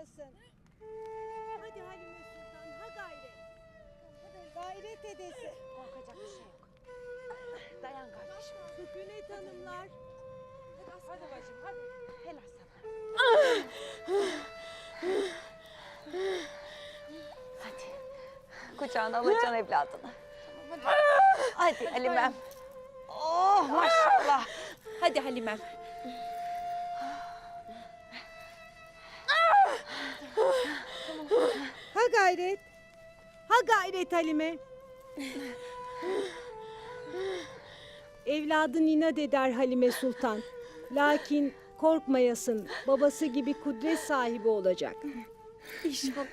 korkmayasın. Hadi Halime Sultan ha gayret. Gayret edesin. Korkacak bir şey yok. Dayan kardeşim. Sükunet hanımlar. Hadi bacım hadi. Helal sana. hadi. Kucağına alacaksın evladını. Hadi Halimem. Oh maşallah. Hadi Halimem. Gayret. Ha gayret Halime. Evladın inat eder Halime Sultan. Lakin korkmayasın. Babası gibi kudret sahibi olacak. İnşallah.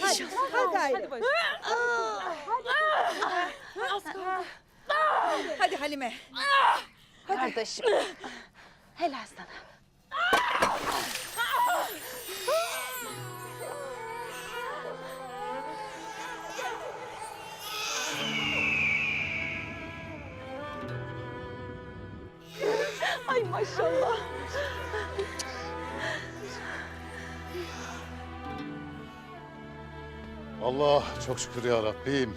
Hadi, ha gayret. Hadi Halime. Kardeşim. Helal sana. Maşallah. Allah çok şükür ya Rabbim.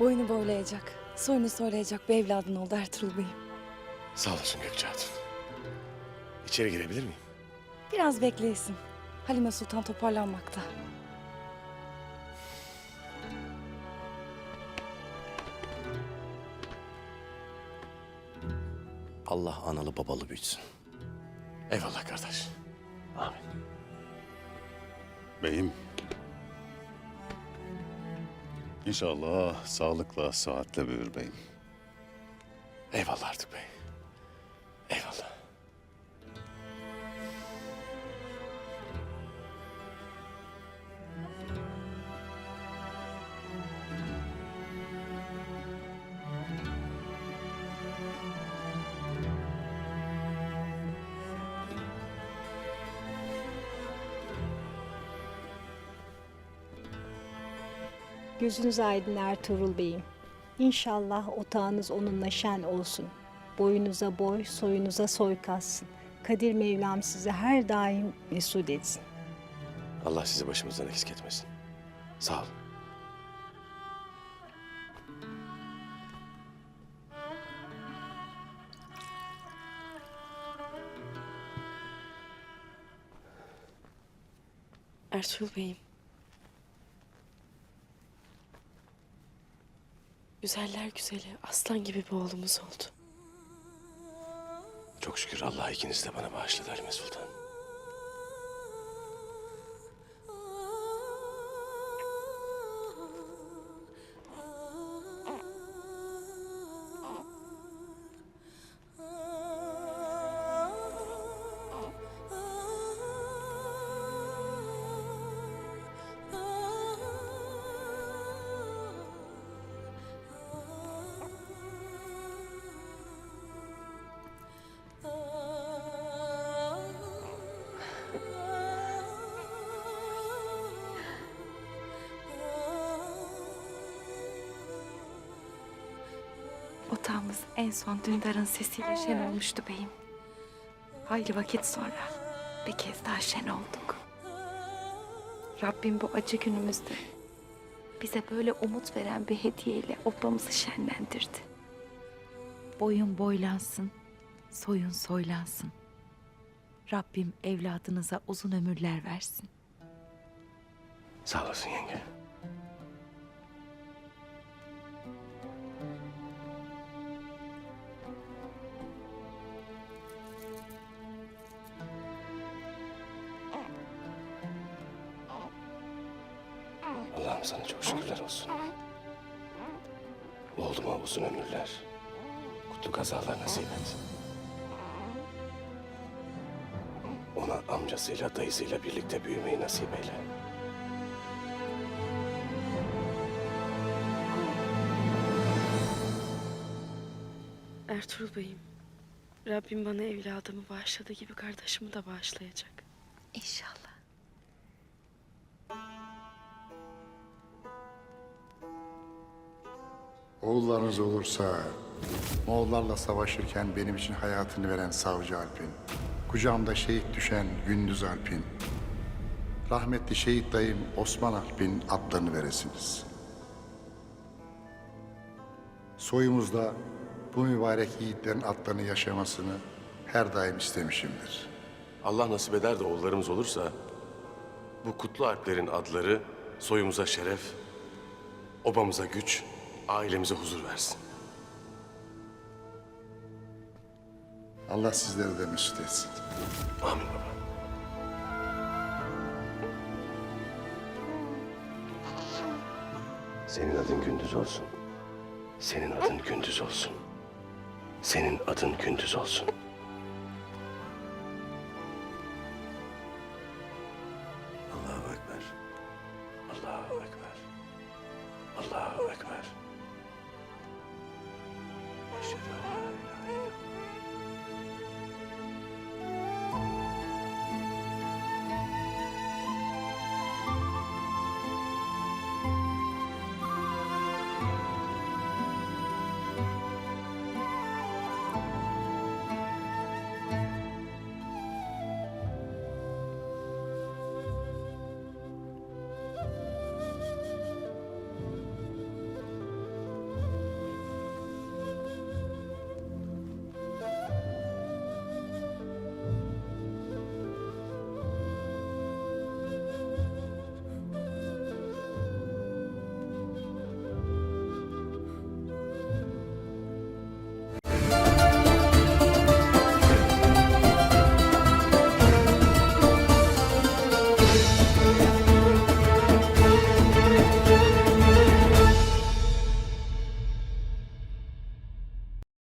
Boynu boylayacak, soyunu soylayacak bir evladın oldu Ertuğrul Bey'im. Sağ olasın Gökçe Hatun. İçeri girebilir miyim? Biraz bekleyesin. Halime Sultan toparlanmakta. Allah analı babalı büyütsün. Eyvallah kardeş. Amin. Beyim. İnşallah sağlıkla, sıhhatle büyür beyim. Eyvallah artık bey. Gözünüz aydın Ertuğrul Bey'im. İnşallah otağınız onunla şen olsun. Boyunuza boy, soyunuza soy katsın. Kadir Mevlam sizi her daim mesut etsin. Allah sizi başımızdan eksik etmesin. Sağ olun. Ertuğrul Bey'im. Güzeller güzeli, aslan gibi bir oğlumuz oldu. Çok şükür Allah ikinizi de bana bağışladı Halime Sultan. Otağımız en son Dündar'ın sesiyle şen olmuştu beyim. Hayli vakit sonra bir kez daha şen olduk. Rabbim bu acı günümüzde bize böyle umut veren bir hediyeyle obamızı şenlendirdi. Boyun boylansın, soyun soylansın. Rabbim evladınıza uzun ömürler versin. Sağ olasın yenge. Allah'ım sana çok şükürler olsun. Oğluma uzun ömürler, kutlu kazalar nasip et. Ona amcasıyla dayısıyla birlikte büyümeyi nasip eyle. Ertuğrul Bey'im. Rabbim bana evladımı bağışladığı gibi kardeşimi de bağışlayacak. İnşallah. Oğullarınız olursa Moğollarla savaşırken benim için hayatını veren savcı Alp'in, kucağımda şehit düşen Gündüz Alp'in, rahmetli şehit dayım Osman Alp'in adlarını veresiniz. Soyumuzda bu mübarek yiğitlerin adlarını yaşamasını her daim istemişimdir. Allah nasip eder de oğullarımız olursa bu kutlu alplerin adları soyumuza şeref, obamıza güç, ailemize huzur versin. Allah sizleri de mesut etsin. Amin baba. Senin adın Gündüz olsun. Senin adın Gündüz olsun. Senin adın Gündüz olsun. Allahu Ekber. Allahu Ekber. Allahu Ekber. 是的